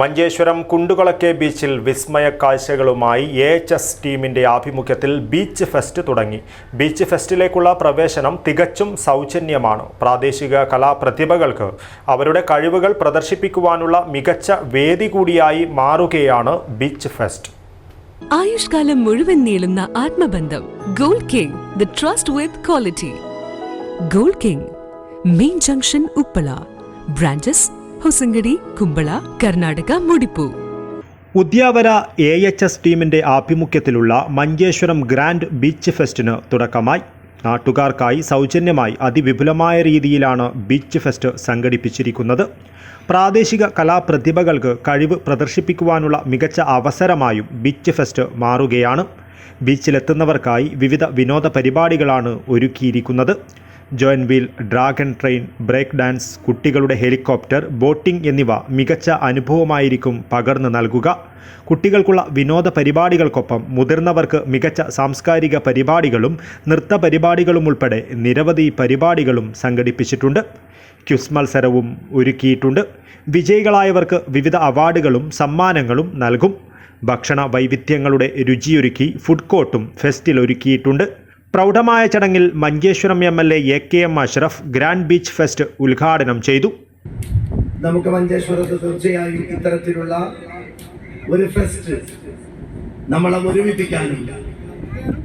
മഞ്ചേശ്വരം കുണ്ടുകളക്കെ ബീച്ചിൽ വിസ്മയ കാഴ്ചകളുമായി എ എച്ച് എസ് ടീമിന്റെ ആഭിമുഖ്യത്തിൽ ബീച്ച് ഫെസ്റ്റ് തുടങ്ങി. ബീച്ച് ഫെസ്റ്റിലേക്കുള്ള പ്രവേശനം തികച്ചും സൗജന്യമാണ്. പ്രാദേശിക കലാപ്രതിഭകൾക്ക് അവരുടെ കഴിവുകൾ പ്രദർശിപ്പിക്കുവാനുള്ള മികച്ച വേദി കൂടിയായി മാറുകയാണ് ബീച്ച് ഫെസ്റ്റ്. ആയുഷ്കാലം മുഴുവൻ നീളുന്ന ആത്മബന്ധം gold king the trust with quality. Gold king main junction Uppala. Branches Hosangadi Kumbla Karnataka Mudipu. Udyavara A H S ടീമിന്റെ ആഭിമുഖ്യത്തിലുള്ള മഞ്ചേശ്വരം ഗ്രാൻഡ് ബീച്ച് ഫെസ്റ്റിന് തുടക്കമായി. നാട്ടുകാർക്കായി സൗജന്യമായി അതിവിപുലമായ രീതിയിലാണ് ബീച്ച് ഫെസ്റ്റ് സംഘടിപ്പിച്ചിരിക്കുന്നത്. പ്രാദേശിക കലാപ്രതിഭകൾക്ക് കഴിവ് പ്രദർശിപ്പിക്കുവാനുള്ള മികച്ച അവസരമായും ബീച്ച് ഫെസ്റ്റ് മാറുകയാണ്. ബീച്ചിലെത്തുന്നവർക്കായി വിവിധ വിനോദ പരിപാടികളാണ് ഒരുക്കിയിരിക്കുന്നത്. Giant wheel dragon train break dance കുട്ടികളുടെ ഹെലികോപ്റ്റർ ബോട്ടിംഗ് എന്നിവ മികച്ച അനുഭവമായിരിക്കും പകർന്നു നൽകുക. കുട്ടികൾക്കുള്ള വിനോദ പരിപാടികൾക്കൊപ്പം മുതിർന്നവർക്ക് മികച്ച സാംസ്കാരിക പരിപാടികളും നൃത്ത പരിപാടികളും ഉൾപ്പെടെ നിരവധി പരിപാടികളും സംഘടിപ്പിച്ചിട്ടുണ്ട്. ക്യുസ് മത്സരവും ഒരുക്കിയിട്ടുണ്ട്. വിജയികളായവർക്ക് വിവിധ അവാർഡുകളും സമ്മാനങ്ങളും നൽകും. ഭക്ഷണ വൈവിധ്യങ്ങളുടെ രുചിയൊരുക്കി ഫുഡ് കോർട്ടും ഫെസ്റ്റിൽ ഒരുക്കിയിട്ടുണ്ട് പ്രൗഢമായ ചടങ്ങിൽ Manjeshwaram M L A A K M Ashraf grand beach fest ഉദ്ഘാടനം ചെയ്തു. നമുക്ക് മഞ്ചേശ്വരത്ത് തീർച്ചയായും ഇത്തരത്തിലുള്ള ഒരു ഫെസ്റ്റ് നമ്മളെ ഒരുമിപ്പിക്കാനും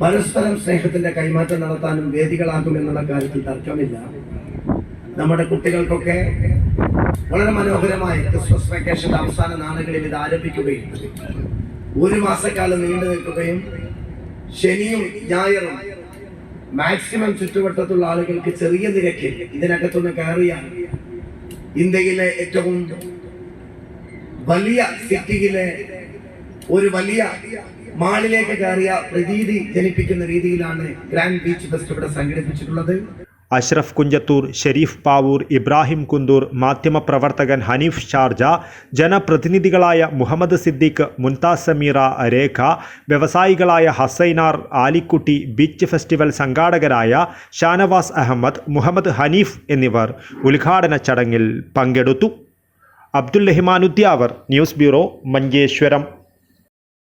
പരസ്പരം സ്നേഹത്തിന്റെ കൈമാറ്റം നടത്താനും വേദികളാക്കും എന്നുള്ള കാര്യത്തിൽ തർക്കമില്ല. നമ്മുടെ കുട്ടികൾക്കൊക്കെ വളരെ മനോഹരമായ ക്രിസ്മസ് വെക്കേഷന്റെ അവസാന നാളുകളിൽ ഇത് ആരംഭിക്കുകയും ഒരു മാസക്കാലം നീണ്ടു നിൽക്കുകയും ശനിയും ഞായറും മാക്സിമം ചുറ്റുവട്ടത്തുള്ള ആളുകൾക്ക് ചെറിയ നിരക്കിൽ ഇതിനകത്തുനിന്ന് കയറിയാണ് ഇന്ത്യയിലെ ഏറ്റവും വലിയ സിറ്റിയിലെ ഒരു വലിയ മാളിലേക്ക് കയറിയ പ്രതീതി ജനിപ്പിക്കുന്ന രീതിയിലാണ് ഗ്രാൻഡ് ബീച്ച് ഫെസ്റ്റ് ഇവിടെ സംഘടിപ്പിച്ചിട്ടുള്ളത്. അഷ്റഫ് കുഞ്ചത്തൂർ ഷെരീഫ് പാവൂർ ഇബ്രാഹിം കുന്തൂർ മാധ്യമപ്രവർത്തകൻ ഹനീഫ് ഷാർജ ജനപ്രതിനിധികളായ മുഹമ്മദ് സിദ്ദീഖ് മുൻതാസ് സമീറ രേഖ വ്യവസായികളായ ഹസൈനാർ ആലിക്കുട്ടി ബീച്ച് ഫെസ്റ്റിവൽ സംഘാടകരായ ഷാനവാസ് അഹമ്മദ് മുഹമ്മദ് ഹനീഫ് എന്നിവർ ഉദ്ഘാടന ചടങ്ങിൽ പങ്കെടുത്തു. Abdul Rahman Udyavar news bureau Manjeshwaram.